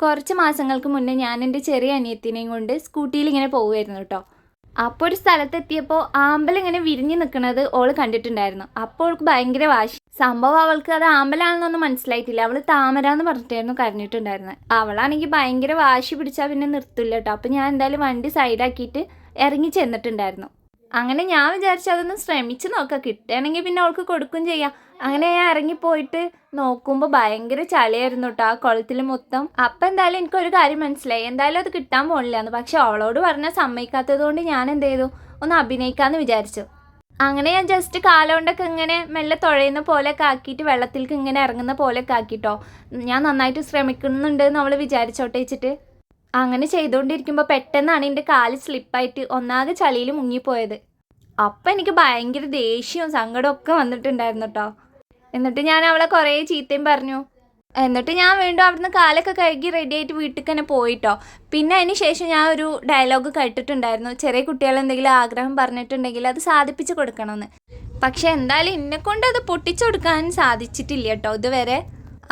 കുറച്ച് മാസങ്ങൾക്ക് മുന്നേ ഞാൻ എന്റെ ചെറിയ അനിയത്തിനെയും കൊണ്ട് സ്കൂട്ടിയിൽ ഇങ്ങനെ പോവുമായിരുന്നു കേട്ടോ. അപ്പോൾ ഒരു സ്ഥലത്തെത്തിയപ്പോൾ ആമ്പൽ ഇങ്ങനെ വിരിഞ്ഞ് നിൽക്കുന്നത് ഓൾ കണ്ടിട്ടുണ്ടായിരുന്നു. അപ്പോൾ അവൾക്ക് ഭയങ്കര വാശി. സംഭവം അവൾക്ക് അത് ആമ്പലാണെന്നൊന്നും മനസ്സിലായിട്ടില്ല. അവൾ താമര എന്ന് പറഞ്ഞിട്ടായിരുന്നു കരഞ്ഞിട്ടുണ്ടായിരുന്നത് അവളാണെങ്കിൽ ഭയങ്കര വാശി പിടിച്ചാൽ പിന്നെ നിർത്തില്ല കേട്ടോ. അപ്പോൾ ഞാൻ എന്തായാലും വണ്ടി സൈഡാക്കിയിട്ട് ഇറങ്ങി ചെന്നിട്ടുണ്ടായിരുന്നു. അങ്ങനെ ഞാൻ വിചാരിച്ചു അതൊന്ന് ശ്രമിച്ച് നോക്കാം. കിട്ടുകയാണെങ്കിൽ പിന്നെ അവൾക്ക് കൊടുക്കും ചെയ്യാം. അങ്ങനെ ഞാൻ ഇറങ്ങിപ്പോയിട്ട് നോക്കുമ്പോൾ ഭയങ്കര ചളിയായിരുന്നു കേട്ടോ ആ കുളത്തിൽ മൊത്തം. അപ്പം എന്തായാലും എനിക്കൊരു കാര്യം മനസ്സിലായി. എന്തായാലും അത് കിട്ടാൻ പോണില്ല എന്ന് പക്ഷെ അവളോട് പറഞ്ഞാൽ സമ്മതിക്കാത്തത് കൊണ്ട് ഞാൻ എന്ത് ചെയ്തു? ഒന്ന് അഭിനയിക്കാമെന്ന് വിചാരിച്ചു. അങ്ങനെ ഞാൻ ജസ്റ്റ് കാലുകൊണ്ടൊക്കെ ഇങ്ങനെ മെല്ലെ തുഴയുന്ന പോലെയൊക്കെ ആക്കിയിട്ട് വെള്ളത്തിലേക്ക് ഇങ്ങനെ ഇറങ്ങുന്ന പോലെയൊക്കെ ആക്കിയിട്ടോ ഞാൻ നന്നായിട്ട് ശ്രമിക്കുന്നുണ്ട് അവൾ വിചാരിച്ചോട്ടെ വെച്ചിട്ട് അങ്ങനെ ചെയ്തുകൊണ്ടിരിക്കുമ്പോൾ പെട്ടെന്നാണ് എന്റെ കാൽ സ്ലിപ്പായിട്ട് ഒന്നാകെ ചളിയിൽ മുങ്ങിപ്പോയത്. അപ്പം എനിക്ക് ഭയങ്കര ദേഷ്യവും സങ്കടവും ഒക്കെ വന്നിട്ടുണ്ടായിരുന്നു കേട്ടോ എന്നിട്ട് ഞാൻ അവളെ കുറേ ചീത്തയും പറഞ്ഞു. എന്നിട്ട് ഞാൻ വീണ്ടും അവിടുന്ന് കാലൊക്കെ കഴുകി റെഡി ആയിട്ട് വീട്ടിൽ തന്നെ പോയിട്ടോ പിന്നെ അതിന് ശേഷം ഞാൻ ഒരു ഡയലോഗ് കേട്ടിട്ടുണ്ടായിരുന്നു. ചെറിയ കുട്ടികൾ എന്തെങ്കിലും ആഗ്രഹം പറഞ്ഞിട്ടുണ്ടെങ്കിൽ അത് സാധിപ്പിച്ച് കൊടുക്കണമെന്ന് പക്ഷെ എന്തായാലും എന്നെക്കൊണ്ട് അത് പൊട്ടിച്ചു കൊടുക്കാൻ സാധിച്ചിട്ടില്ല കേട്ടോ ഇതുവരെ.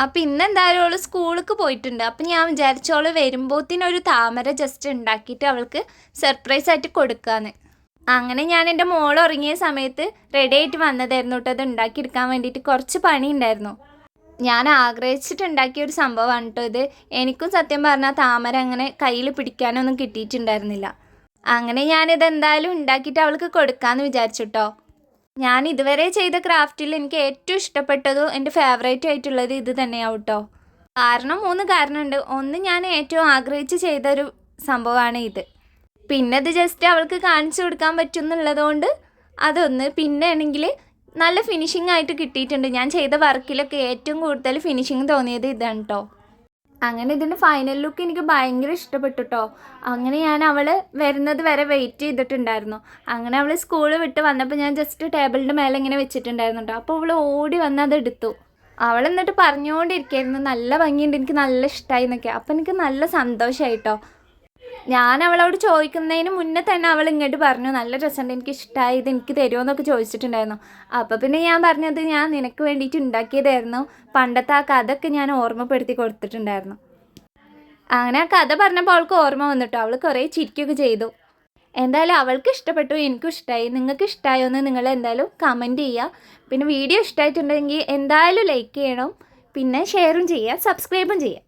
അപ്പം ഇന്ന് എന്തായാലും സ്കൂളിലേക്ക് പോയിട്ടുണ്ട്. അപ്പം ഞാൻ വിചാരിച്ചോൾ വരുമ്പോഴത്തേനൊരു താമര ജസ്റ്റ് ഉണ്ടാക്കിയിട്ട് അവൾക്ക് സർപ്രൈസ് ആയിട്ട് കൊടുക്കാന്ന്. അങ്ങനെ ഞാൻ എന്റെ മോൾ ഉറങ്ങിയ സമയത്ത് റെഡി ആയിട്ട് വന്നതായിരുന്നു കേട്ടോ. അത് ഉണ്ടാക്കിയെടുക്കാൻ വേണ്ടിയിട്ട് കുറച്ച് പണി ഉണ്ടായിരുന്നു. ഞാൻ ആഗ്രഹിച്ചിട്ടുണ്ടാക്കിയ ഒരു സംഭവമാണ് കേട്ടോ ഇത്. എനിക്കും സത്യം പറഞ്ഞാൽ താമര അങ്ങനെ കയ്യിൽ പിടിക്കാനൊന്നും കിട്ടിയിട്ടുണ്ടായിരുന്നില്ല. അങ്ങനെ ഞാനിത് എന്തായാലും ഉണ്ടാക്കിയിട്ട് അവൾക്ക് കൊടുക്കാമെന്ന് വിചാരിച്ചു കേട്ടോ. ഞാൻ ഇതുവരെ ചെയ്ത ക്രാഫ്റ്റിൽ എനിക്ക് ഏറ്റവും ഇഷ്ടപ്പെട്ടതും എന്റെ ഫേവറേറ്റ് ആയിട്ടുള്ളത് ഇത് തന്നെയാവും കേട്ടോ. കാരണം മൂന്ന് കാരണമുണ്ട്. ഒന്ന് ഞാൻ ഏറ്റവും ആഗ്രഹിച്ച് ചെയ്തൊരു സംഭവമാണ് ഇത്. പിന്നെ ഇത് ജസ്റ്റ് അവൾക്ക് കാണിച്ചു കൊടുക്കാൻ പറ്റും എന്നുള്ളതുകൊണ്ട് അതൊന്ന് പിന്നെ ആണെങ്കിൽ നല്ല ഫിനിഷിംഗ് ആയിട്ട് കിട്ടിയിട്ടുണ്ട്. ഞാൻ ചെയ്ത വർക്കിലൊക്കെ ഏറ്റവും കൂടുതൽ ഫിനിഷിംഗ് തോന്നിയത് ഇതാണ് കേട്ടോ. അങ്ങനെ ഇതിന്റെ ഫൈനൽ ലുക്ക് എനിക്ക് ഭയങ്കര ഇഷ്ടപ്പെട്ടു കേട്ടോ അങ്ങനെ ഞാൻ അവൾ വരുന്നത് വരെ വെയിറ്റ് ചെയ്തിട്ടുണ്ടായിരുന്നു. അങ്ങനെ അവൾ സ്കൂൾ വിട്ട് വന്നപ്പോൾ ഞാൻ ജസ്റ്റ് ടേബിളിന്റെ മേലെ ഇങ്ങനെ വെച്ചിട്ടുണ്ടായിരുന്നു കേട്ടോ അപ്പോൾ അവൾ ഓടി വന്ന് അത് എടുത്തു. അവൾ എന്നിട്ട് പറഞ്ഞുകൊണ്ടിരിക്കുകയായിരുന്നു നല്ല ഭംഗിയുണ്ട് എനിക്ക് നല്ല ഇഷ്ടമായി എന്നൊക്കെ. അപ്പോൾ എനിക്ക് നല്ല സന്തോഷമായി കേട്ടോ ഞാൻ അവളോട് ചോദിക്കുന്നതിന് മുന്നേ തന്നെ അവൾ ഇങ്ങോട്ട് പറഞ്ഞു നല്ല രസമുണ്ട് എനിക്ക് ഇഷ്ടമായി ഇത് എനിക്ക് തരുമോ എന്നൊക്കെ ചോദിച്ചിട്ടുണ്ടായിരുന്നു. അപ്പോൾ പിന്നെ ഞാൻ പറഞ്ഞത് ഞാൻ നിനക്ക് വേണ്ടിയിട്ട് ഉണ്ടാക്കിയതായിരുന്നു. പണ്ടത്തെ ആ കഥയൊക്കെ ഞാൻ ഓർമ്മപ്പെടുത്തി കൊടുത്തിട്ടുണ്ടായിരുന്നു. അങ്ങനെ ആ കഥ പറഞ്ഞപ്പോൾ അവൾക്ക് ഓർമ്മ വന്നിട്ടോ? അവൾ കുറേ ചിരിക്കുകയൊക്കെ ചെയ്തു. എന്തായാലും അവൾക്ക് ഇഷ്ടപ്പെട്ടു എനിക്കും ഇഷ്ടമായി നിങ്ങൾക്ക് ഇഷ്ടമായോ എന്ന് നിങ്ങൾ എന്തായാലും കമന്റ് ചെയ്യുക. പിന്നെ വീഡിയോ ഇഷ്ടമായിട്ടുണ്ടെങ്കിൽ എന്തായാലും ലൈക്ക് ചെയ്യണം. പിന്നെ ഷെയറും ചെയ്യുക സബ്സ്ക്രൈബും ചെയ്യുക.